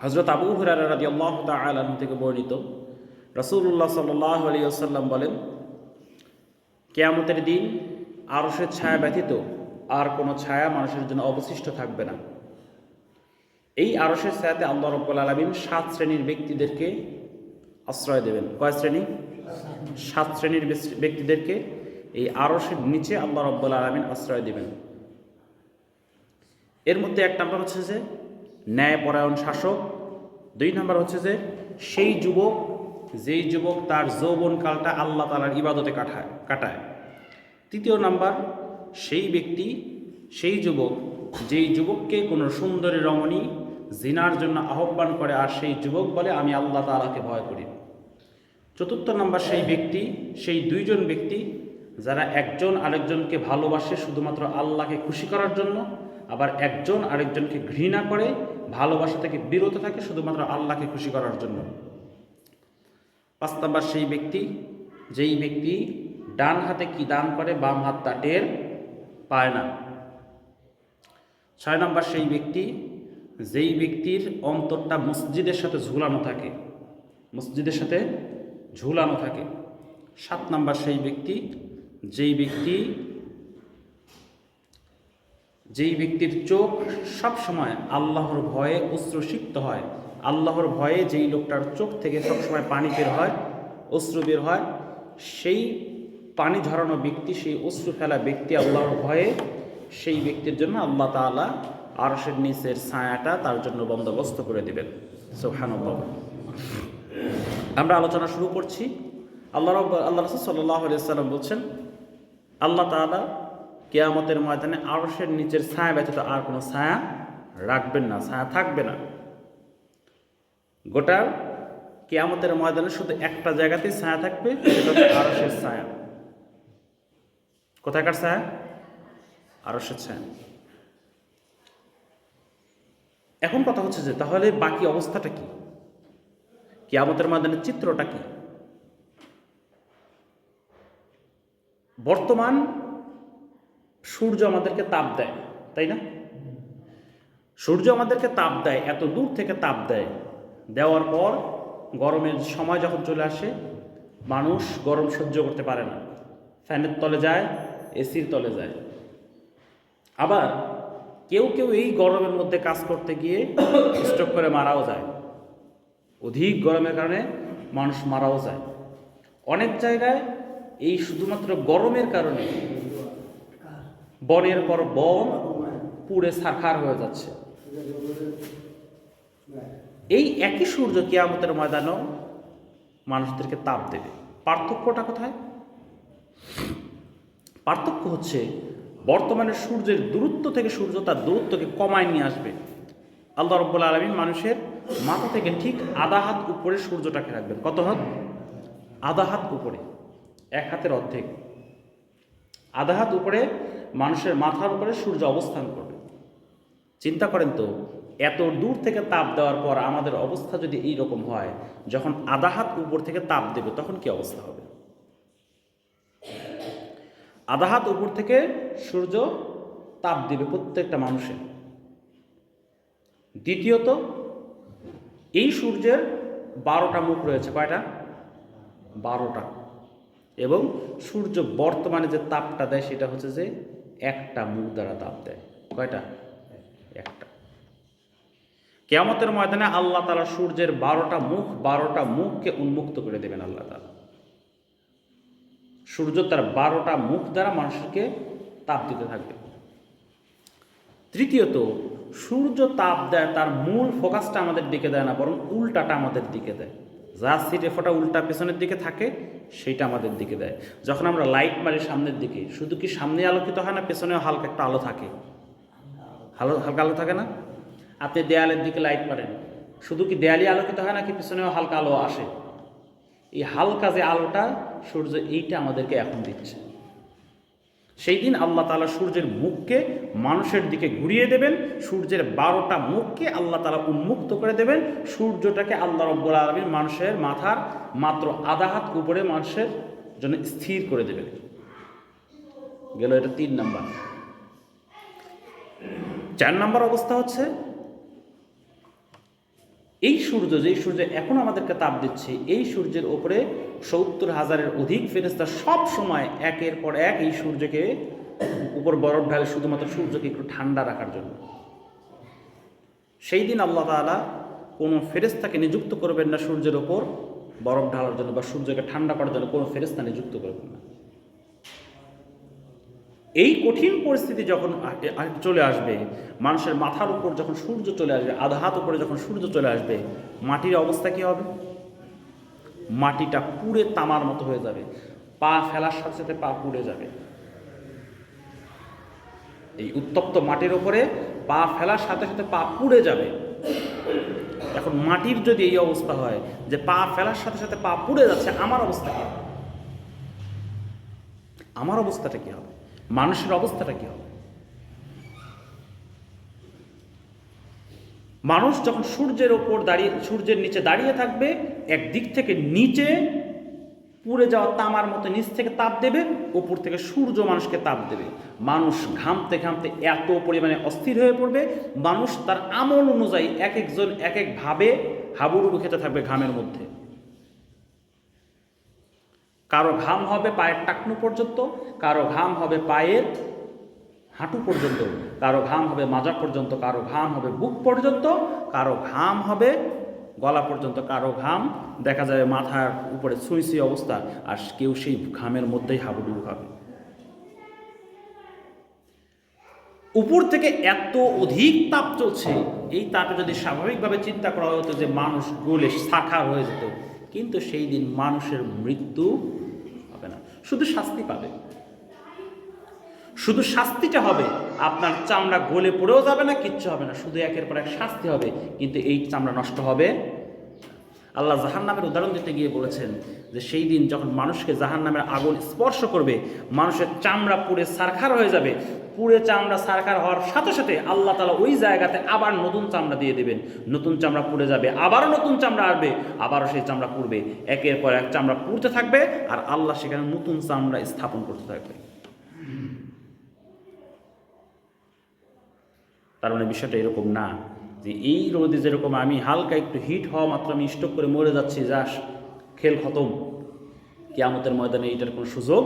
হজরত আবু হুরারা থেকে বর্ণিত রসুল্লাহ আসাল্লাম বলেন, কেয়ামতের দিন আরসের ছায়া ব্যতীত আর কোনো ছায়া মানুষের জন্য অবশিষ্ট থাকবে না। এই আরসের ছায়াতে আল্লাহ রব্বুল আলমিন সাত শ্রেণির ব্যক্তিদেরকে আশ্রয় দেবেন। কয় শ্রেণি? সাত শ্রেণির ব্যক্তিদেরকে এই আরসের নিচে আল্লাহ রব্বুল আলমিন আশ্রয় দেবেন। এর মধ্যে এক নাম্বার হচ্ছে যে ন্যায়পরায়ণ শাসক। দুই নাম্বার হচ্ছে যে, সেই যুবক, যেই যুবক তার যৌবনকালটা আল্লাহ তালার ইবাদতে কাটায় কাটায়। তৃতীয় নাম্বার, সেই ব্যক্তি, সেই যুবক, যেই যুবককে কোনো সুন্দরী রমণী জিনার জন্য আহ্বান করে আর সেই যুবক বলে, আমি আল্লাহ তালাকে ভয় করি। চতুর্থ নাম্বার, সেই ব্যক্তি, সেই দুইজন ব্যক্তি, যারা একজন আরেকজনকে ভালোবাসে শুধুমাত্র আল্লাহকে খুশি করার জন্য আবার একজন আরেকজনকে ঘৃণা করে, ভালোবাসা থেকে বিরত থাকে শুধুমাত্র আল্লাহকে খুশি করার জন্য। পাঁচ নাম্বার সেই ব্যক্তি, যেই ব্যক্তি ডান হাতে কি দান করে, বাম হাত তা টের পায় না। ছয় নম্বর সেই ব্যক্তি, যেই ব্যক্তির অন্তরটা মসজিদের সাথে ঝুলানো থাকে, মসজিদের সাথে ঝুলানো থাকে। সাত নাম্বার সেই ব্যক্তি, যেই ব্যক্তি যেই ব্যক্তির চোখ সব সময় আল্লাহর ভয়ে অশ্রুসিক্ত হয়, আল্লাহর ভয়ে যেই লোকটার চোখ থেকে সবসময় পানি বের হয়, অশ্রু বের হয়, সেই পানি ঝরানো ব্যক্তি, সেই অশ্রু ফেলা ব্যক্তি আল্লাহর ভয়ে সেই ব্যক্তির জন্য আল্লাহ তাআলা আরশের নিচের ছায়াটা তার জন্য বন্দোবস্ত করে দেবেন। সোহানুল্লাহ আমরা আলোচনা শুরু করছি। আল্লাহ রব আল্লাহ রসুল সাল্লাহ সাল্লাম বলছেন, আল্লাহ তাআলা কেয়ামতের ময়দানে আরশের নিচের ছায়া ব্যতীত আর কোনো ছায়া রাখবেন না, ছায়া থাকবে না। গোটা কেয়ামতের ময়দানে শুধু একটা জায়গাতেই ছায়া থাকবে, সেটা হচ্ছে আরশের ছায়া। কোথাকার ছায়া? আরশের ছায়া। এখন কথা হচ্ছে যে, তাহলে বাকি অবস্থাটা কি? কেয়ামতের ময়দানের চিত্রটা কি? বর্তমান সূর্য আমাদেরকে তাপ দেয়, তাই না? সূর্য আমাদেরকে তাপ দেয়, এত দূর থেকে তাপ দেয়। দেওয়ার পর গরমের সময় যখন চলে আসে, মানুষ গরম সহ্য করতে পারে না। ফ্যানের তলে যায়, এসির তলে যায়। আবার কেউ কেউ এই গরমের মধ্যে কাজ করতে গিয়ে স্ট্রোক করে মারাও যায়। অধিক গরমের কারণে মানুষ মারাও যায়। অনেক জায়গায় এই শুধুমাত্র গরমের কারণে বনের পর বন পুড়ে সারখার হয়ে যাচ্ছে। এই একই সূর্য কিয়ামতের ময়দানও মানুষদেরকে তাপ দেবে। পার্থক্যটা কোথায়? পার্থক্য হচ্ছে বর্তমানে সূর্যের দূরত্ব থেকে সূর্য তার দূরত্বকে কমায় নিয়ে আসবে। আল্লাহ রব্বুল আলমিন মানুষের মাথা থেকে ঠিক আধা হাত উপরে সূর্যটাকে রাখবেন। কত হাত? আধা হাত উপরে, এক হাতের অর্ধেক। আধা হাত উপরে মানুষের মাথার উপরে সূর্য অবস্থান করবে। চিন্তা করেন তো, এত দূর থেকে তাপ দেওয়ার পর আমাদের অবস্থা যদি এই রকম হয়, যখন আধা হাত উপর থেকে তাপ দেবে, তখন কি অবস্থা হবে? আধা হাত উপর থেকে সূর্য তাপ দেবে প্রত্যেকটা মানুষের। দ্বিতীয়ত, এই সূর্যের বারোটা মুখ রয়েছে, কয়টা? বারোটা। এবং সূর্য বর্তমানে যে তাপটা দেয়, সেটা হচ্ছে যে একটা মুখ দ্বারা তাপ দেয়। কয়টা? একটা। কেয়ামতের ময়দানে আল্লাহ তালা সূর্যের বারোটা মুখ, বারোটা মুখকে উন্মুক্ত করে দেবেন আল্লাহ তালা সূর্য তার বারোটা মুখ দ্বারা মানুষকে তাপ দিতে থাকবে। তৃতীয়ত, সূর্য তাপ দেয়, তার মূল ফোকাসটা আমাদের দিকে দেয় না, বরং উল্টাটা আমাদের দিকে দেয়। যা সিটে ফোটা উল্টা পেছনের দিকে থাকে, সেইটা আমাদের দিকে দেয়। যখন আমরা লাইট মারি সামনের দিকে, শুধু কি সামনে আলোকিত হয় না, পেছনেও হালকা একটা আলো থাকে? হালো, হালকা আলো থাকে না? আপনি দেয়ালের দিকে লাইট মারেন। শুধু কি দেয়ালই আলোকিত হয় নাকি পেছনেও হালকা আলো আসে? এই হালকা যে আলোটা সূর্য, এইটা আমাদেরকে এখন দিচ্ছে। সেই দিন আল্লাহ তালা সূর্যের মুখকে মানুষের দিকে ঘুরিয়ে দেবেন, সূর্যের বারোটা মুখকে আল্লাহ তালা উন্মুক্ত করে দেবেন, সূর্যটাকে আল্লাহ রব্বুল আলমীর মানুষের মাথার মাত্র আধা হাত উপরে মানুষের জন্য স্থির করে দেবেন। গেল এটা তিন নাম্বার। চার নাম্বার অবস্থা হচ্ছে এই সূর্য, যেই সূর্য এখন আমাদেরকে তাপ দিচ্ছে, এই সূর্যের ওপরে সত্তর হাজারের অধিক ফেরেস্তা সব সময় একের পর এক এই সূর্যকে উপর বরফ ঢালে শুধুমাত্র সূর্যকে একটু ঠান্ডা রাখার জন্য। সেই দিন আল্লাহ তাআলা কোনো ফেরেস্তাকে নিযুক্ত করবেন না সূর্যের ওপর বরফ ঢালার জন্য বা সূর্যকে ঠান্ডা করার জন্য, কোনো ফেরেস্তা নিযুক্ত করবেন না। এই কঠিন পরিস্থিতি যখন চলে আসবে, মানুষের মাথার উপর যখন সূর্য চলে আসবে, আধা হাত উপরে যখন সূর্য চলে আসবে, মাটির অবস্থা কি হবে? মাটিটা পুড়ে তামার মতো হয়ে যাবে। পা ফেলার সাথে সাথে পা পুড়ে যাবে। এই উত্তপ্ত মাটির ওপরে পা ফেলার সাথে সাথে পা পুড়ে যাবে। এখন মাটির যদি এই অবস্থা হয় যে পা ফেলার সাথে সাথে পা পুড়ে যাচ্ছে, আমার অবস্থা কি? আমার অবস্থাটা কি হবে? মানুষের অবস্থাটা কি হবে? মানুষ যখন সূর্যের ওপর দাঁড়িয়ে, সূর্যের নিচে দাঁড়িয়ে থাকবে, একদিক থেকে নিচে পুড়ে যাওয়া তামার মতো নিচ থেকে তাপ দেবে, ওপর থেকে সূর্য মানুষকে তাপ দেবে। মানুষ ঘামতে ঘামতে এত পরিমাণে অস্থির হয়ে পড়বে, মানুষ তার আমল অনুযায়ী এক একজন এক একভাবে হাবুডুবু খেতে থাকবে ঘামের মধ্যে। কারও ঘাম হবে পায়ের টাকনু পর্যন্ত, কারও ঘাম হবে পায়ের হাঁটু পর্যন্ত, কারও ঘাম হবে মাজা পর্যন্ত, কারও ঘাম হবে বুক পর্যন্ত, কারও ঘাম হবে গলা পর্যন্ত, কারও ঘাম দেখা যাবে মাথার উপরে সুই সুই অবস্থা, আর কেউ সেই ঘামের মধ্যেই হাবুডুবু খাবে। উপর থেকে এত অধিক তাপ চলছে, এই তাপে যদি স্বাভাবিকভাবে চিন্তা করা হতো যে মানুষ গলে শাখা হয়ে যেত, কিন্তু সেই দিন মানুষের মৃত্যু শুধু শাস্তি পাবে। শুধু শাস্তিটা হবে, আপনার চামড়া গলে পড়েও যাবে না, কিচ্ছু হবে না। শুধু একের পর এক শাস্তি হবে, কিন্তু এই চামড়া নষ্ট হবে আল্লাহ জাহান নামের উদাহরণ দিতে গিয়ে বলেছেন যে সেই দিন যখন মানুষকে জাহান নামের আগুন স্পর্শ করবে, মানুষের চামড়া পুড়ে সারখার হয়ে যাবে। পুড়ে চামড়া সারখার হওয়ার সাথে সাথে আল্লাহ তালা ওই জায়গাতে আবার নতুন চামড়া দিয়ে দেবেন। নতুন চামড়া পুড়ে যাবে, আবারও নতুন চামড়া আসবে, আবারও সেই চামড়া পুড়বে। একের পর এক চামড়া পুড়তে থাকবে আর আল্লাহ সেখানে নতুন চামড়া স্থাপন করতে থাকবে। তার মানে বিষয়টা এরকম না। যে এই রোদে যেরকম আমি হালকা একটু হিট হওয়া মাত্র আমি স্টক করে মরে যাচ্ছি, যাস, খেল খতম। কেয়ামতের ময়দানে এইটার কোনো সুযোগ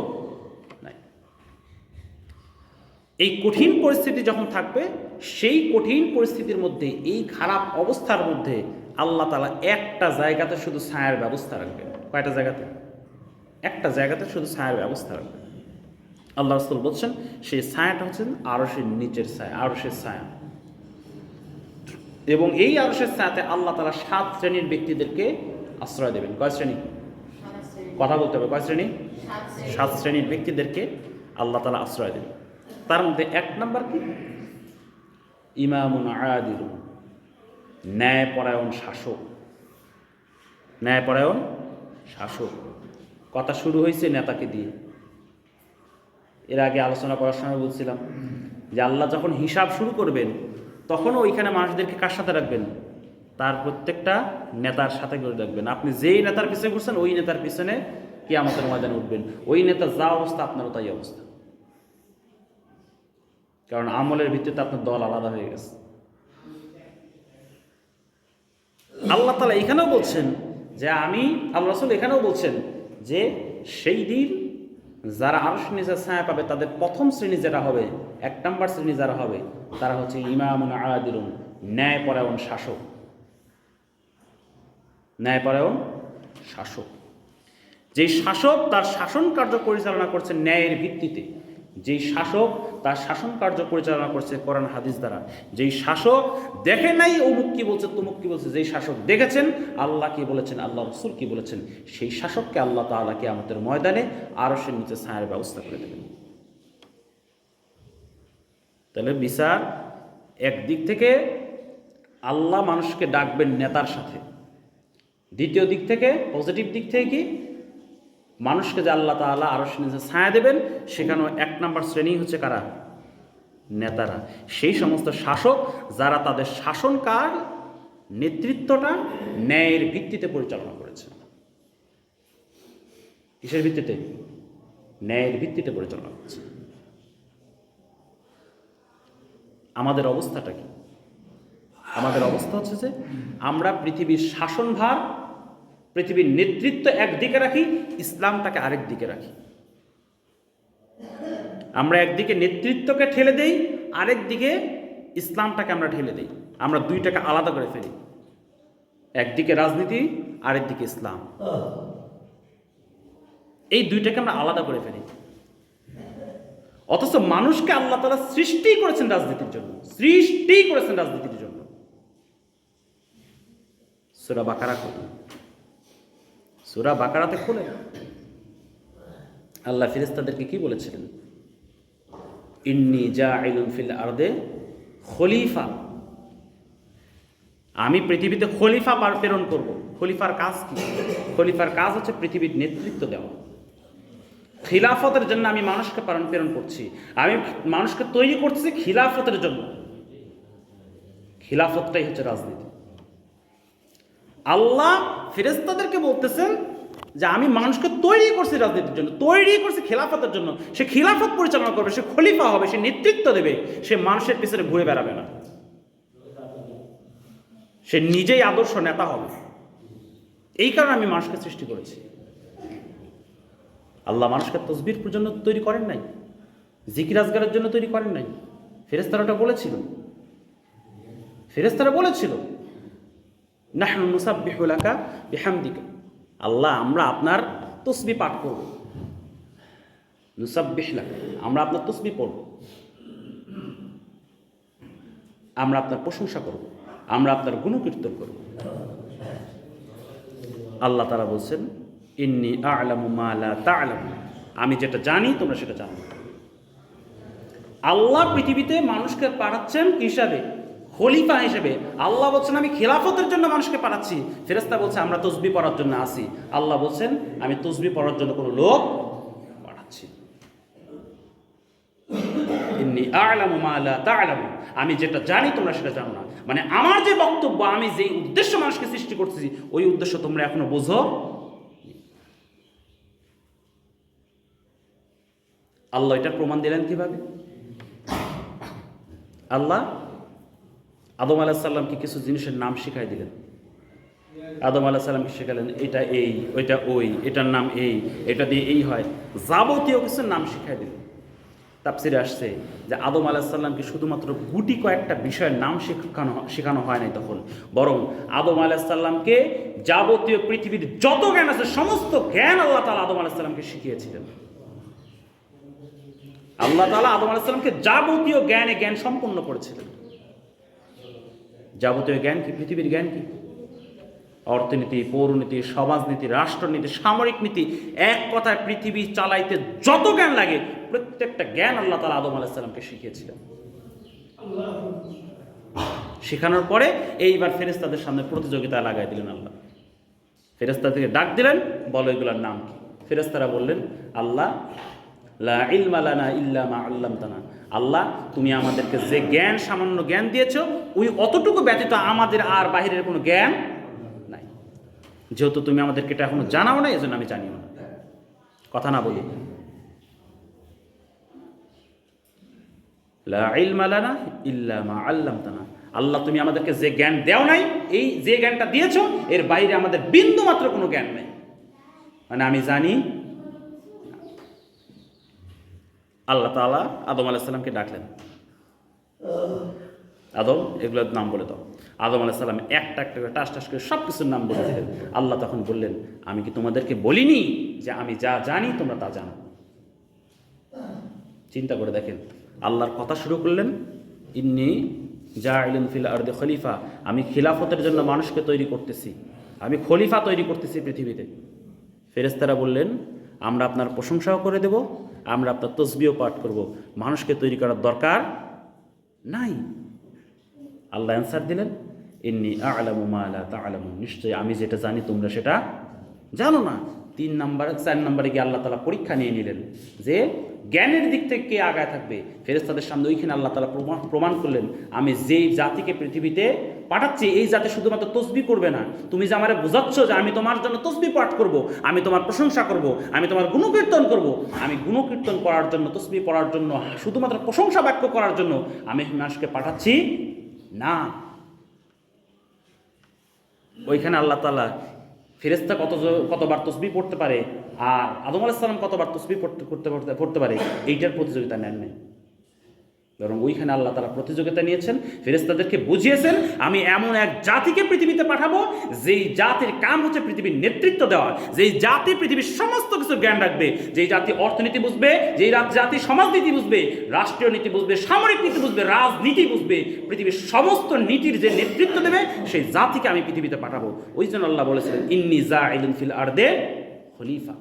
নাই। এই কঠিন পরিস্থিতি যখন থাকবে, সেই কঠিন পরিস্থিতির মধ্যে, এই খারাপ অবস্থার মধ্যে আল্লাহ তালা একটা জায়গাতে শুধু ছায়ার ব্যবস্থা রাখবেন। কয়টা জায়গাতে? একটা জায়গাতে শুধু ছায়ার ব্যবস্থা রাখবেন। আল্লাহ রসুল বলছেন, সেই ছায়াটা হচ্ছেন আরসের নিচের ছায়া আরসের ছায়া। এবং এই আরসের সাথে আল্লাহ তালা সাত শ্রেণির ব্যক্তিদেরকে আশ্রয় দেবেন। কয় শ্রেণি? কথা বলতে হবে, কয় শ্রেণি? সাত শ্রেণির ব্যক্তিদেরকে আল্লাহ তালা আশ্রয় দেবেন। তার মধ্যে এক নাম্বার কি? ইমামুন আয়াদিল ন্যায়পরায়ণ শাসক। ন্যায়পরায়ণ শাসক। কথা শুরু হয়েছে নেতাকে দিয়ে। এর আগে আলোচনা করার সময় বলছিলাম যে আল্লাহ যখন হিসাব শুরু করবেন তখনও ওইখানে মানুষদেরকে কার সাথে রাখবেন? তার প্রত্যেকটা নেতার সাথে করে রাখবেন। আপনি যেই নেতার পিছনে ঘুরছেন, ওই নেতার পিছনে কি আমাদের ময়দানে উঠবেন। ওই নেতা যা অবস্থা, আপনারও তাই অবস্থা। কারণ আমলের ভিত্তিতে আপনার দল আলাদা হয়ে গেছে। আল্লাহ তালা এখানেও বলছেন যে, আমি, আল্লাহ রসুল এখানেও বলছেন যে, সেই দিন যারা আরশ নিচে ছায়া পাবে, তাদের প্রথম শ্রেণি যেটা হবে, এক নম্বর শ্রেণি যারা হবে তারা হচ্ছে ইমাম আয়াদিলুন ন্যায়পরায়ণ শাসক। ন্যায়পরায়ণ শাসক। যেই শাসক তার শাসন কার্য পরিচালনা করছে ন্যায়ের ভিত্তিতে, যেই শাসক তার শাসন কার্য পরিচালনা করছে কোরআন হাদিস দ্বারা, যেই শাসক দেখে নাই অমুক কি বলছে, তমুক কি বলছে, যেই শাসক দেখেছেন, আল্লাহ কি বলেছেন, আল্লাহ রসুল কি বলেছেন, সেই শাসককে আল্লাহ তাআলাকে আমাদের ময়দানে আরও সে নিচে ছায়ের ব্যবস্থা করে দেবেন। তাহলে বিচার একদিক থেকে আল্লাহ মানুষকে ডাকবেন নেতার সাথে। দ্বিতীয় দিক থেকে, পজিটিভ দিক থেকে কি? মানুষকে যে আল্লাহ তাআলা আরও নিজে ছায়া দেবেন, সেখানেও এক নম্বর শ্রেণি হচ্ছে কারা? নেতারা। সেই সমস্ত শাসক যারা তাদের শাসনকার নেতৃত্বটা ন্যায়ের ভিত্তিতে পরিচালনা করেছে। কিসের ভিত্তিতে? ন্যায়ের ভিত্তিতে পরিচালনা করেছে। আমাদের অবস্থাটা কি? আমাদের অবস্থা হচ্ছে যে আমরা পৃথিবীর শাসনভার, পৃথিবীর নেতৃত্ব একদিকে রাখি ইসলামটাকে আরেক দিকে রাখি। আমরা একদিকে নেতৃত্বকে ঠেলে দেই, আরেক দিকে ইসলামটাকে আমরা ঠেলে দেই। আমরা দুইটাকে আলাদা করে ফেলি। একদিকে রাজনীতি আরেকদিকে ইসলাম। এই দুইটাকে আমরা আলাদা করে ফেলি। অথচ মানুষকে আল্লাহ তালা সৃষ্টি করেছেন রাজনীতির জন্য, সৃষ্টি করেছেন রাজনীতির জন্য। সুরা বাকারা খুলে সুরা বাকারাতে খুলে আল্লাহ ফিরেস্তাদেরকে কি বলেছিলেন? ইন্নি যা ফিল আরদে খলিফা। আমি পৃথিবীতে খলিফা পার প্রেরণ করব। খলিফার কাজ কি? খলিফার কাজ হচ্ছে পৃথিবীর নেতৃত্ব দেওয়া। খিলাফতের জন্য আমি মানুষকে পালন প্রেরণ করছি। আমি মানুষকে তৈরি করছি খিলাফতের জন্য। খিলাফতটাই হচ্ছে রাজনীতি। আল্লাহ ফেরেস্তাদেরকে বলতেছেন যে আমি মানুষকে তৈরি করছি রাজনীতির জন্য, তৈরি করছি খিলাফতের জন্য। সে খিলাফত পরিচালনা করবে, সে খলিফা হবে, সে নেতৃত্ব দেবে, সে মানুষের পিছনে ঘুরে বেড়াবে না। সে নিজেই আদর্শ নেতা হবে। এই কারণে আমি মানুষকে সৃষ্টি করেছি। আল্লাহ মানুষকে তসবির জন্য তৈরি করেন নাই, জিকির আজগারের জন্য তৈরি করেন নাই। ফেরেস্তারা ওটা বলেছিল। ফেরেস্তারা বলেছিল আল্লাহ, আমরা আপনার তসবি পাঠ করব। নুসাব্বিহলাকা আমরা আপনার তসবি পড়ব। আমরা আপনার প্রশংসা করব। আমরা আপনার গুণকীর্তন করব। আল্লাহ তারা বলছেন ইন্নি আলামু মালা তা তালামু আমি যেটা জানি, তোমরা সেটা জানো। আল্লাহ পৃথিবীতে মানুষকে পাঠাচ্ছেন হিসাবে, খলিফা হিসেবে। আল্লাহ বলছেন, আমি খেলাফতের জন্য মানুষকে পাঠাচ্ছি। ফেরেস্তা বলছে, আমরা তসবি পড়ার জন্য আসি। আল্লাহ বলছেন, আমি তসবি পড়ার জন্য কোনো লোক পাঠাচ্ছি। আলামু আমি যেটা জানি, তোমরা সেটা জানো না। মানে আমার যে বক্তব্য, আমি যে উদ্দেশ্য মানুষকে সৃষ্টি করতেছি ওই উদ্দেশ্য তোমরা এখনও বোঝো? আল্লাহ এটার প্রমাণ দিলেন কীভাবে? আল্লাহ আদম আলাহিসাল্লামকে কিছু জিনিসের নাম শিখাই দিলেন। আদম আলাহ সাল্লামকে শেখালেন, এটা এই, ওইটা ওই, এটার নাম এই, এটা দিয়ে এই হয়। যাবতীয় কিছুর নাম শিখাই দিলেন। তাপসিরে আসছে যে আদম আলাহিসাল্লামকে শুধুমাত্র গুটি কয়েকটা বিষয়ের নাম শেখানো শেখানো হয় নাই তখন। বরং আদম আলাহিসাল্লামকে যাবতীয় পৃথিবীর যত জ্ঞান আছে, সমস্ত জ্ঞান আল্লাহ তালা আদম আলাহিসাল্লামকে শিখিয়েছিলেন। আল্লাহ তালা আদম আলাহিসাল্লামকে যাবতীয় জ্ঞানে জ্ঞান সম্পন্ন করেছিলেন। যাবতীয় জ্ঞান কি? পৃথিবীর জ্ঞান কি? অর্থনীতি, পৌরনীতি, সমাজনীতি, রাষ্ট্রনীতি, সামরিক নীতি, এক কথায় পৃথিবী চালাইতে যত জ্ঞান লাগে, প্রত্যেকটা জ্ঞান আল্লাহ তালা আদম আলাহিসাল্লামকে শিখিয়েছিলেন। শেখানোর পরে এইবার ফেরেস্তাদের সামনে প্রতিযোগিতা লাগাই দিলেন আল্লাহ। ফেরেস্তা থেকে ডাক দিলেন, বলো এগুলোর নাম কি? ফেরেস্তারা বললেন, আল্লাহ লা আল্লামতানা। আল্লাহ, তুমি আমাদেরকে যে জ্ঞান, সামান্য জ্ঞান দিয়েছ, ওই অতটুকু ব্যতীত আমাদের আর বাহিরের কোনো জ্ঞান নাই। যেহেতু তুমি আমাদেরকে এটা এখনও জানাও না এজন্য আমি জানিও না। কথা না বলি। লা আল্লামতানা। আল্লাহ, তুমি আমাদেরকে যে জ্ঞান দেও নাই, এই যে জ্ঞানটা দিয়েছ, এর বাইরে আমাদের বিন্দু মাত্র কোনো জ্ঞান নেই। মানে আমি জানি আল্লাহ তালা আদম আলাইসাল্লামকে ডাকলেন। আদম, এগুলোর নাম বলে দাও। আদম আলাইসাল্লাম একটা একটা করে, টাস টাস করে সব কিছুর নাম বলে দিলেন। আল্লাহ তখন বললেন, আমি কি তোমাদেরকে বলিনি যে আমি যা জানি তোমরা তা জানো? চিন্তা করে দেখেন, আল্লাহর কথা শুরু করলেন, ইন্নি যা ইলুন ফিল আর্দে খলিফা, আমি খিলাফতের জন্য মানুষকে তৈরি করতেছি। আমি খলিফা তৈরি করতেছি পৃথিবীতে। ফেরেস্তারা বললেন, আমরা আপনার প্রশংসাও করে দেব আমরা আপনার তসবিও পাঠ করব। মানুষকে তৈরি করার দরকার নাই। আল্লাহ অ্যান্সার দিলেন এমনি আলামু মা তা আলম নিশ্চয়ই আমি যেটা জানি, তোমরা সেটা জানো না। তিন নাম্বার, চার নাম্বারে গিয়ে আল্লাহ তালা পরীক্ষা নিয়ে নিলেন যে জ্ঞানের দিক থেকে কে আগায় থাকবে। ফেরেস্তাদের সামনে ওইখানে আল্লাহ তালা প্রমাণ প্রমাণ করলেন, আমি যেই জাতিকে পৃথিবীতে পাঠাচ্ছি, এই জাতি শুধুমাত্র তসবি করবে না। তুমি যে আমারে বোঝাচ্ছ যে আমি তোমার জন্য তসবি পাঠ করব, আমি তোমার প্রশংসা করব, আমি তোমার গুণকীর্তন করব, আমি গুণকীর্তন করার জন্য, তসবি পড়ার জন্য, শুধুমাত্র প্রশংসা বাক্য করার জন্য আমি মানুষকে পাঠাচ্ছি না। ওইখানে আল্লাহ তালা ফেরেস্তা কত কতবার তসবি পড়তে পারে আর আদম আলাহিসাল্লাম কতবার তসবি পড়তে করতে পড়তে পড়তে পারে? এইটার প্রতিযোগিতা নেন নাই। বরং ওইখানে আল্লাহ তারা প্রতিযোগিতা নিয়েছেন ফেরেস্তাদেরকে বুঝিয়েছেন, আমি এমন এক জাতিকে পৃথিবীতে পাঠাবো, যেই জাতির কাম হচ্ছে পৃথিবীর নেতৃত্ব দেওয়া, যেই জাতি পৃথিবীর সমস্ত কিছু জ্ঞান রাখবে, যেই জাতি অর্থনীতি বুঝবে, যেই জাতি সমাজনীতি বুঝবে, রাষ্ট্রীয় নীতি বুঝবে, সামরিক নীতি বুঝবে, রাজনীতি বুঝবে, পৃথিবীর সমস্ত নীতির যে নেতৃত্ব দেবে, সেই জাতিকে আমি পৃথিবীতে পাঠাবো। ওই জন্য আল্লাহ বলেছিলেন ইন্নি জা ইলুন ফিল আর্দে খলিফা।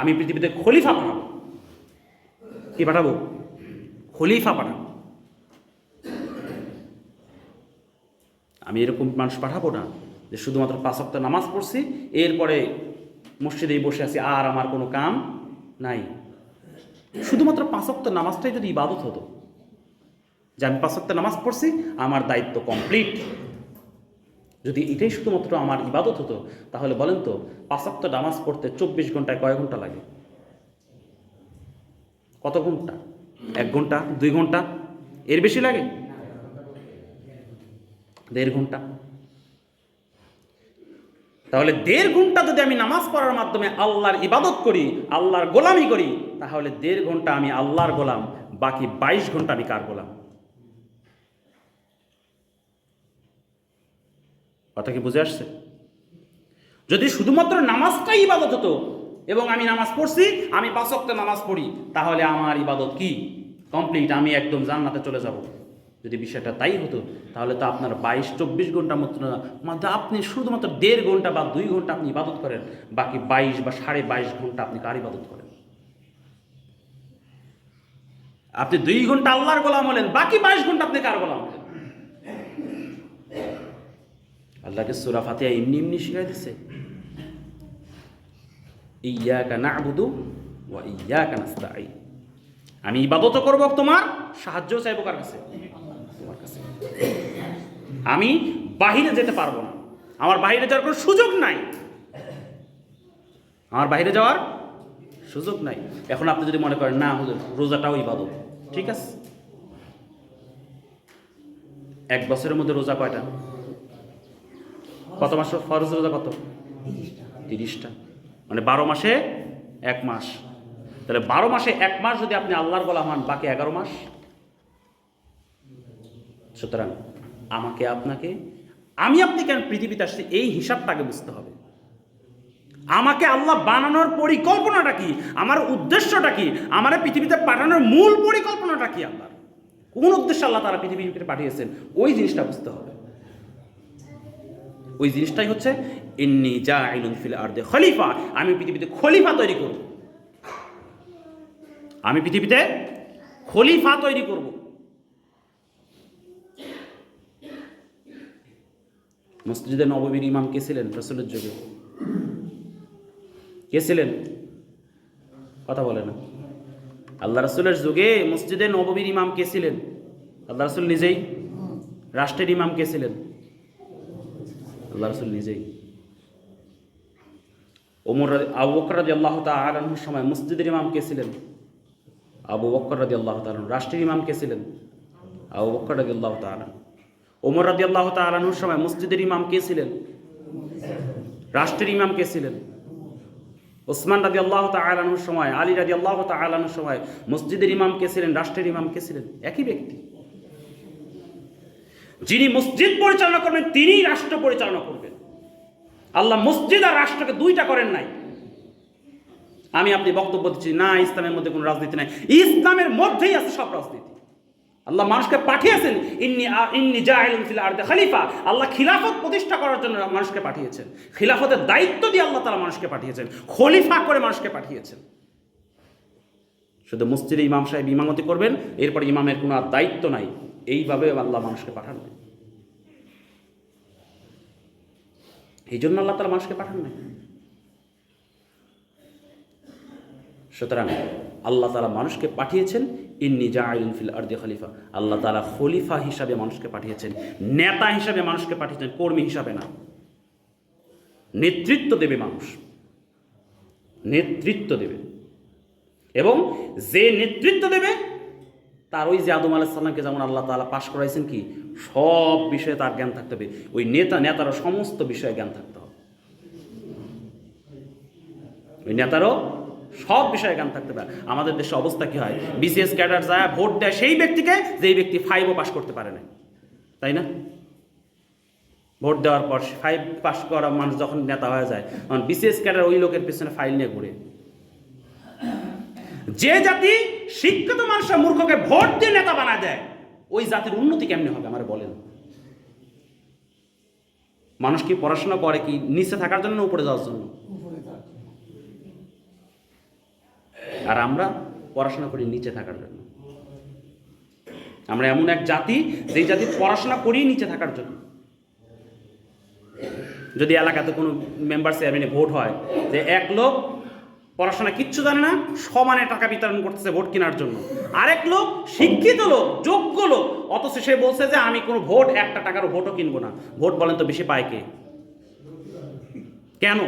আমি পৃথিবীতে খলিফা পাঠাবো কি পাঠাবো খলিফা পাঠাবো আমি এরকম মানুষ পাঠাবো না যে শুধুমাত্র পাঁচ সপ্তাহ নামাজ পড়ছি, এরপরে মসজিদেই বসে আছি, আর আমার কোনো কাম নাই। শুধুমাত্র পাঁচ সপ্তাহ নামাজটাই যদি ইবাদত হতো, যে আমি পাঁচ সপ্তাহ নামাজ পড়ছি, আমার দায়িত্ব কমপ্লিট যদি এটাই শুধুমাত্র আমার ইবাদত হতো, তাহলে বলেন তো, পাঁচ সপ্তাহ নামাজ পড়তে চব্বিশ ঘন্টায় কয় ঘণ্টা লাগে? কত ঘণ্টা? এক ঘণ্টা? দুই ঘণ্টা? এর বেশি লাগে? দেড় ঘণ্টা। তাহলে দেড় ঘণ্টা যদি আমি নামাজ পড়ার মাধ্যমে আল্লাহর ইবাদত করি, আল্লাহর গোলামি করি, তাহলে দেড় ঘণ্টা আমি আল্লাহর গোলাম, বাকি বাইশ ঘণ্টা আমি কার গোলাম? কথা কি বুঝে আসছে? যদি শুধুমাত্র নামাজটাই ইবাদত হতো, এবং আমি নামাজ পড়ছি, আমি পাঁচক্ত নামাজ পড়ি, তাহলে আমার ইবাদত কি? কমপ্লিট আমি একদম জান্নাতে চলে যাব। যদি বিষয়টা তাই হতো, তাহলে তো আপনার বাইশ, চব্বিশ ঘণ্টার মতো মধ্যে আপনি শুধুমাত্র দেড় ঘণ্টা বা দুই ঘণ্টা আপনি ইবাদত করেন, বাকি বাইশ বা সাড়ে বাইশ ঘণ্টা আপনি কার ইবাদত করেন? আপনি দুই ঘণ্টা আল্লাহর গোলাম হলেন, বাকি বাইশ ঘণ্টা আপনি কার গোলাম হলেন? আল্লাহকে সুরা ফাতিয়া এমনি এমনি শিখাই দিছে ইয়াকা নাবুদু ওয়া ইয়াকা নাস্তাঈন। আমি ইবাদত করব, তোমার সাহায্য চাইব কার কাছে? তোমার কাছে। আমি বাহিরে যেতে পারব না। আমার বাইরে যাওয়ার কোনো সুযোগ নাই। আমার বাইরে যাওয়ার সুযোগ নাই। এখন আপনি যদি মনে করেন, না, হুজুর, রোজাটাও ইবাদত। ঠিক আছে? এক বছরের মধ্যে রোজা কয়টা? কত মাস ফরজ রোজা কত? তিরিশটা। মানে বারো মাসে এক মাস। তাহলে বারো মাসে এক মাস যদি আপনি আল্লাহর গোলাম হন, বাকি এগারো মাস? সুতরাং আমাকে, আপনাকে, আমি আপনি কেন পৃথিবীতে আসছি, এই হিসাবটাকে বুঝতে হবে। আমাকে আল্লাহ বানানোর পরিকল্পনাটা কি? আমার উদ্দেশ্যটা কি? আমার পৃথিবীতে পাঠানোর মূল পরিকল্পনাটা কি আল্লাহ কোন উদ্দেশ্যে আল্লাহ তারা পৃথিবীতে পাঠিয়েছেন? ওই জিনিসটা বুঝতে হবে। ওই জিনিসটাই হচ্ছে ইন্নি যা আইলুন ফিল আর্দে খলিফা, আমি পৃথিবীতে খলিফা তৈরি করব। আমি পৃথিবীতে খলিফা তৈরি করব। মসজিদে নববীর ইমাম কে ছিলেন? রসুলের যুগে। কে ছিলেন? কথা বলে না। আল্লাহ রসুলের যুগে মসজিদে নববীর ইমাম কে ছিলেন? আল্লাহ রসুল নিজেই রাষ্ট্রের ইমাম কে ছিলেন? আল্লাহ রসুল নিজেই। ওমর আবু বকর রাজি আল্লাহ তালুর সময় মসজিদের ইমাম কে ছিলেন? আবু বকর রাজি আল্লাহ তালন রাষ্ট্রের ইমাম কে ছিলেন? আবু বকর রাজি আল্লাহ তালন ওমর রাজি আল্লাহ তালুর সময় মসজিদের ইমাম কে ছিলেন? রাষ্ট্রের ইমাম কে ছিলেন? ওসমান রাজি আল্লাহ তালানুর সময়, আলী রাজি আল্লাহ তালানুর সময় মসজিদের ইমাম কে ছিলেন? রাষ্ট্রের ইমাম কে ছিলেন? একই ব্যক্তি। যিনি মসজিদ পরিচালনা করবেন, তিনিই রাষ্ট্র পরিচালনা করবেন। আল্লাহ মসজিদ আর রাষ্ট্রকে দুইটা করেন নাই। আমি আপনি বক্তব্য দিচ্ছি, না, ইসলামের মধ্যে কোনো রাজনীতি নাই। ইসলামের মধ্যেই আছে সব রাজনীতি। আল্লাহ মানুষকে পাঠিয়েছেন, ইন্নি ইন্নি জাহিলুন ফিল আরদে খলিফা। আল্লাহ খিলাফত প্রতিষ্ঠা করার জন্য মানুষকে পাঠিয়েছেন। খিলাফতের দায়িত্ব দিয়ে আল্লাহ তারা মানুষকে পাঠিয়েছেন, খলিফা করে মানুষকে পাঠিয়েছেন। শুধু মসজিদে ইমাম সাহেব ইমামতি করবেন, এরপর ইমামের কোনো আর দায়িত্ব নাই। এইভাবে আল্লাহ মানুষকে পাঠান নাই এই জন্য আল্লাহ তালা মানুষকে পাঠান নাই সুতরাং আল্লাহ তালা মানুষকে পাঠিয়েছেন, ইন্নি জাইলুন ফিল আরদি খলিফা। আল্লাহ খলিফা হিসাবে মানুষকে পাঠিয়েছেন, নেতা হিসাবে মানুষকে পাঠিয়েছেন, কর্মী হিসাবে না। নেতৃত্ব দেবে মানুষ। নেতৃত্ব দেবে। এবং যে নেতৃত্ব দেবে তার ওই যে আদম আলাহিসাল্লামকে যেমন আল্লাহ তালা পাশ করাইছেন কি? সব বিষয়ে তার জ্ঞান থাকতে হবে। ওই নেতা, নেতারও সমস্ত বিষয়ে জ্ঞান থাকতে হবে। ওই নেতারও সব বিষয়ে জ্ঞান থাকতে পারে আমাদের দেশে অবস্থা কি হয়? বিসিএস ক্যাডার যায় ভোট দেয় সেই ব্যক্তিকে যেই ব্যক্তি ফাইভও পাশ করতে পারে না তাই না? ভোট দেওয়ার পর ফাইভ পাস করা মানুষ যখন নেতা হয়ে যায়, তখন বিসিএস ক্যাডার ওই লোকের পেছনে ফাইল নিয়ে ঘুরে। যে জাতি শিক্ষিত মানুষের মূর্খকে ভোট দিয়ে নেতা বানায় দেয় ওই জাতির উন্নতি কেমনি হবে আমার বলেন? মানুষ কি পড়াশোনা করে কি নিচে থাকার জন্য উপরে যাওয়ার জন্য? আর আমরা পড়াশোনা করি নিচে থাকার জন্য। আমরা এমন এক জাতি যেই জাতি পড়াশোনা করি নিচে থাকার জন্য। যদি এলাকাতে কোনো মেম্বার চেয়ারম্যানে ভোট হয় যে এক লোক পড়াশোনা কিচ্ছু জানে না, সমানে টাকা বিতরণ করতেছে ভোট কেনার জন্য। আরেক লোক, শিক্ষিত লোক, যোগ্য লোক, অথচ সে বলছে যে আমি কোনো ভোট, একটা টাকার ভোটও কিনবো না। ভোট বলেন তো বেশি পায় কে? কেন?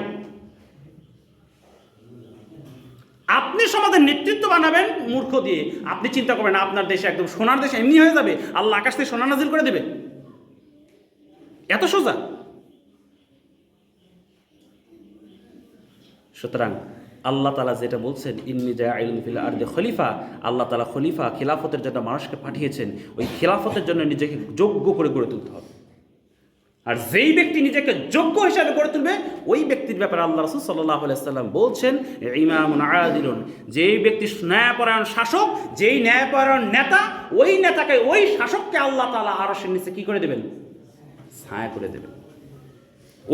আপনি সমাজের নেতৃত্ব বানাবেন মূর্খ দিয়ে। আপনি চিন্তা করবেন আপনার দেশে একদম সোনার দেশে এমনি হয়ে যাবে, আল্লাহ আকাশ থেকে সোনা নাজিল করে দেবে। এত সোজা। সুতরাং আল্লাহ তালা যেটা বলছেন, ইন্নি ফিল আরদে খলিফা আল্লাহ তালা খলিফা খিলাফতের জন্য মানুষকে পাঠিয়েছেন। ওই খিলাফতের জন্য নিজেকে যোগ্য করে গড়ে তুলতে হবে। আর যেই ব্যক্তি নিজেকে যোগ্য হিসাবে গড়ে তুলবে, ওই ব্যক্তির ব্যাপারে আল্লাহ রসুল সাল্লাহ সাল্লাম বলছেন ইমাম আয়াদিলুন যেই ব্যক্তি ন্যায়পরায়ণ শাসক, যেই ন্যায়পরায়ণ নেতা, ওই নেতাকে, ওই শাসককে আল্লাহ তালা আরও সে নিচে কী করে দেবেন? ছায়া করে দেবেন।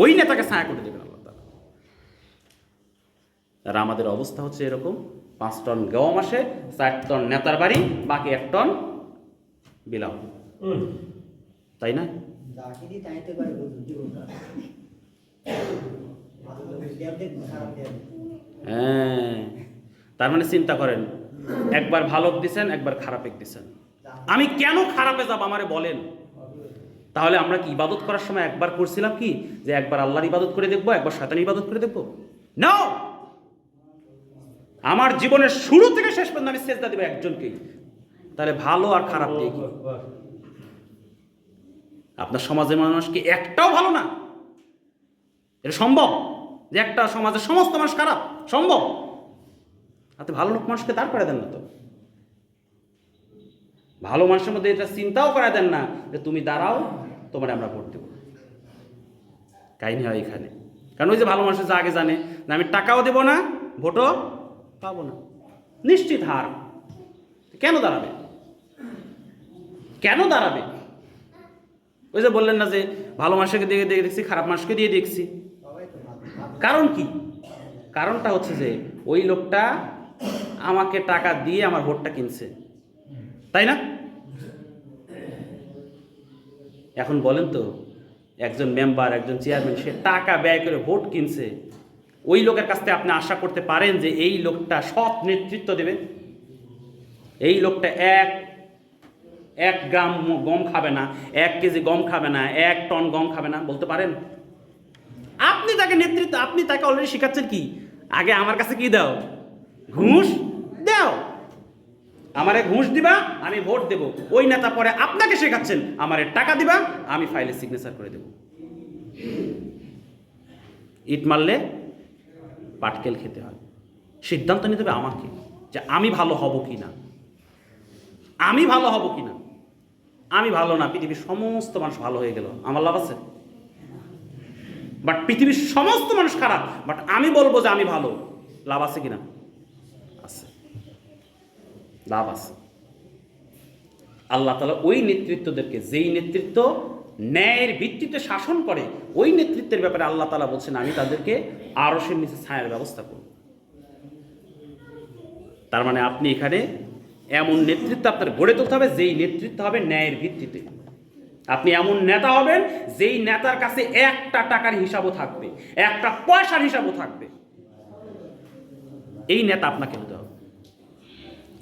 ওই নেতাকে ছায়া করে দেবেন। আর আমাদের অবস্থা হচ্ছে এরকম। পাঁচ টন গম আসে চার টন নেতার বাড়ি বাকি এক টন বিলাম তাই না? হ্যাঁ। তার মানে চিন্তা করেন একবার ভালো দিছেন একবার খারাপ দিছেন। আমি কেন খারাপে যাব আমারে বলেন। তাহলে আমরা কি ইবাদত করার সময় একবার করছিলাম কি? যে একবার আল্লাহর ইবাদত করে দেখব একবার শয়তান ইবাদত করে দেখব? না আমার জীবনের শুরু থেকে শেষ পর্যন্ত আমি চেষ্টা দেবো একজনকেই। তাহলে ভালো আর খারাপ দিয়ে কি? আপনার সমাজের মানুষ কি একটাও ভালো না? এটা সম্ভব? যে একটা সমাজের সমস্ত মানুষ খারাপ? সম্ভব? আপনি ভালো লোক মানুষকে দাঁড় করে দেন না তো। ভালো মানুষের মধ্যে এটা চিন্তাও করে দেন না যে তুমি দাঁড়াও তোমার আমরা ভোট দেবো। কাহিনী হয় এখানে। কারণ ওই যে ভালো মানুষের যা আগে জানে যে আমি টাকাও দেবো না ভোটও পাবো না। নিশ্চিত হার। কেন দাঁড়াবে? কেন দাঁড়াবে? ওই যে বললেন না যে ভালো মানুষকে দিয়ে দিয়ে দেখছি, খারাপ মানুষকে দিয়ে দেখছি। কারণ কি? কারণটা হচ্ছে যে ওই লোকটা আমাকে টাকা দিয়ে আমার ভোটটা কিনছে। তাই না? এখন বলেন তো, একজন মেম্বার একজন চেয়ারম্যান সে টাকা ব্যয় করে ভোট কিনছে। ওই লোকের কাছ থেকে আপনি আশা করতে পারেন যে এই লোকটা সৎ নেতৃত্ব দেবে। এই লোকটা এক এক গ্রাম গম খাবে না, এক কেজি গম খাবে না, এক টন গম খাবে না, বলতে পারেন? আপনি তাকে নেতৃত্ব, আপনি তাকে অলরেডি শেখাচ্ছেন কি? আগে আমার কাছে কি দাও? ঘুষ দাও। আমারে ঘুষ দিবা, আমি ভোট দেব। ওই নেতা পরে আপনাকে শেখাচ্ছেন, আমারে টাকা দিবা, আমি ফাইলে সিগনেচার করে দেব। ইট মারলে পাটকেল খেতে হয়। সিদ্ধান্ত নিতে হবে আমাকে যে আমি ভালো হব কি না আমি ভালো হব কি না আমি ভালো না, পৃথিবীর সমস্ত মানুষ ভালো হয়ে গেল। আমার লাভ আছে? বাট পৃথিবীর সমস্ত মানুষ খারাপ। বাট আমি বলব যে আমি ভালো। লাভ আছে কিনা? আছে। লাভ আছে। আল্লাহ তালা ওই নেতৃত্বদেরকে, যেই নেতৃত্ব ন্যায়ের ভিত্তিতে শাসন করে, ওই নেতৃত্বের ব্যাপারে আল্লাহ তালা বলছেন, আমি তাদেরকে আরসের নিচে ছায়ার ব্যবস্থা করব। তার মানে আপনি এখানে এমন নেতৃত্ব আপনার গড়ে তুলতে হবে, যেই নেতৃত্ব হবে ন্যায়ের ভিত্তিতে। আপনি এমন নেতা হবেন, যেই নেতার কাছে একটা টাকার হিসাবও থাকবে, একটা পয়সার হিসাবও থাকবে। এই নেতা আপনাকে হতে হবে।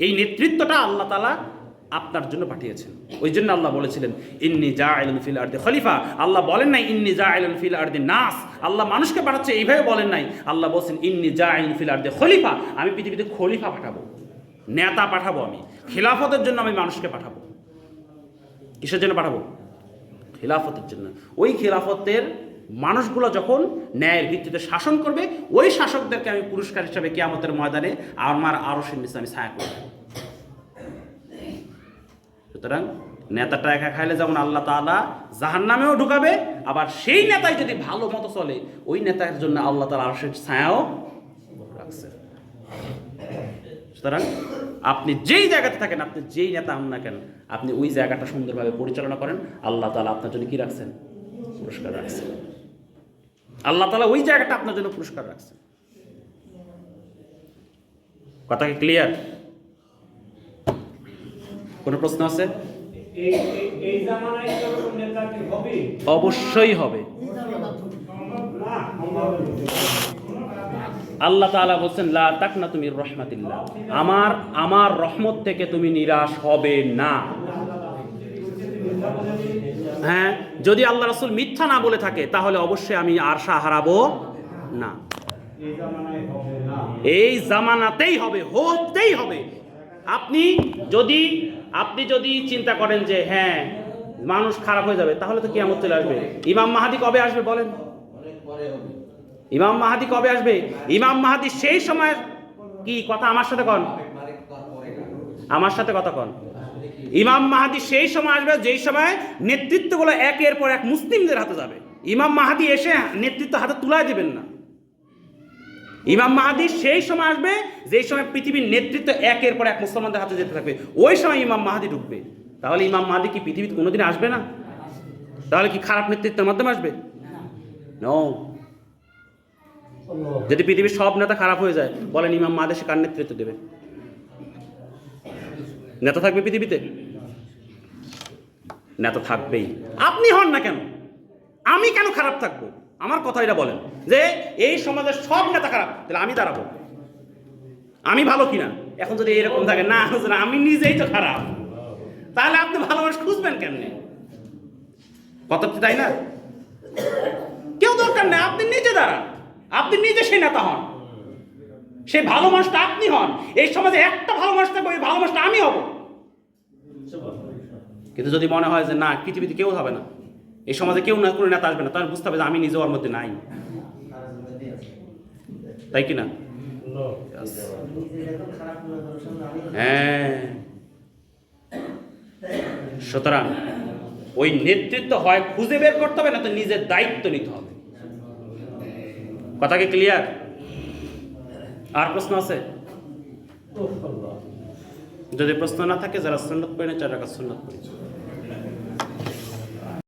এই নেতৃত্বটা আল্লাহ তালা আপনার জন্য পাঠিয়েছেন। ওই জন্য আল্লাহ বলেছিলেন, ইন্নি জা আইলন ফিল আর্দে। খলিফা, আল্লাহ বলেন নাই, ইন্নি জা আইলন ফিল আর্দে নাস। আল্লাহ মানুষকে পাঠাচ্ছে, এইভাবে বলেন নাই। আল্লাহ বলছেন, ইন্নি জা আইলন ফিল আর্দে খলিফা। আমি পৃথিবীতে খলিফা পাঠাবো, নেতা পাঠাবো আমি, খিলাফতের জন্য আমি মানুষকে পাঠাবো। কিসের জন্য পাঠাবো? খিলাফতের জন্য। ওই খিলাফতের মানুষগুলো যখন ন্যায়ের ভিত্তিতে শাসন করবে, ওই শাসকদেরকে আমি পুরস্কার হিসাবে কিয়ামতের ময়দানে আমার আরও নিচে আমি ছায়া করব সুতরাং নেতাটা একা খাইলে যেমন আল্লাহ তাআলা জাহান নামেও ঢুকাবে, আবার সেই নেতাই যদি ভালো মতো চলে, ওই নেতার জন্য আল্লাহ তালা আরও ছায়াও রাখছে। সুতরাং আপনি যেই জায়গাতে থাকেন, আপনি যেই নেতা হন না কেন, আপনি ওই জায়গাটা সুন্দরভাবে পরিচালনা করেন, আল্লাহ তালা আপনার জন্য কি রাখছেন? পুরস্কার রাখছেন। আল্লাহ তালা ওই জায়গাটা আপনার জন্য পুরস্কার রাখছেন। কথা কি ক্লিয়ার কোনো প্রশ্ন আছে? অবশ্যই হবে? না না। আল্লাহ তাআলা বলছেন লা তাকনা তুমি রহমাতিল্লাহ। আমার আমার রহমত থেকে তুমি নিরাশ হবে না। হ্যাঁ যদি আল্লাহ রসুল মিথ্যা না বলে থাকে তাহলে অবশ্যই আমি আরশা হারাবো না না। এই জামানাতেই হবে হতেই হবে। আপনি যদি আপনি যদি চিন্তা করেন যে হ্যাঁ মানুষ খারাপ হয়ে যাবে, তাহলে তো কিয়ামত চলে আসবে। ইমাম মাহাদি কবে আসবে বলেন? ইমাম মাহাদি কবে আসবে? ইমাম মাহাদি সেই সময় কি কথা আমার সাথে কন? আমার সাথে কথা কন। ইমাম মাহাদি সেই সময় আসবে, যেই সময় নেতৃত্বগুলো একের পর এক মুসলিমদের হাতে যাবে। ইমাম মাহাদি এসে নেতৃত্ব হাতে তুলায় দিবেন না। ইমাম মাহাদি সেই সময় আসবে, যেই সময় পৃথিবীর নেতৃত্ব একের পর এক মুসলমানদের হাতে যেতে থাকবে। ওই সময় ইমাম মাহাদি ঢুকবে। তাহলে ইমাম মাহাদি কি পৃথিবীতে কোনোদিন আসবে না? তাহলে কি খারাপ নেতৃত্বের মাধ্যমে আসবে? যদি পৃথিবীর সব নেতা খারাপ হয়ে যায়, বলেন ইমাম মাহাদি সে কার নেতৃত্ব দেবে? নেতা থাকবে পৃথিবীতে? নেতা থাকবেই। আপনি হন না কেন? আমি কেন খারাপ থাকব? আমার কথা এটা বলেন যে এই সমাজের সব নেতা খারাপ, তাহলে আমি দাঁড়াবো। আমি ভালো কিনা? এখন যদি এরকম থাকে, না আমি নিজেই তো খারাপ। তাহলে আপনি ভালো মানুষ খুঁজবেন কেমনে? কথা তাই না? কেউ দরকার নেই, আপনি নিজে দাঁড়ান। আপনি নিজে সেই নেতা হন। সেই ভালো মানুষটা আপনি হন। এই সমাজে একটা ভালো মানুষ থাকবে ভালো মানুষটা আমি হব। কিন্তু যদি মনে হয় যে না, পৃথিবীতে কেউ হবে না এই সমাজে কেউ না কোনো নেতা আসবে না তাহলে বুঝতে হবে যে আমি নিজে ওর মধ্যে নাই। তাই কি না? হ্যাঁ। সুতরাং ওই নেতৃত্ব হয় খুঁজে বের করতে হবে না তো নিজের দায়িত্ব নিতে হবে। কথা কি ক্লিয়ার আর প্রশ্ন আছে? যদি প্রশ্ন না থাকে যারা সুন্নত পড়ে না চার রাখা সুন্নত পড়ে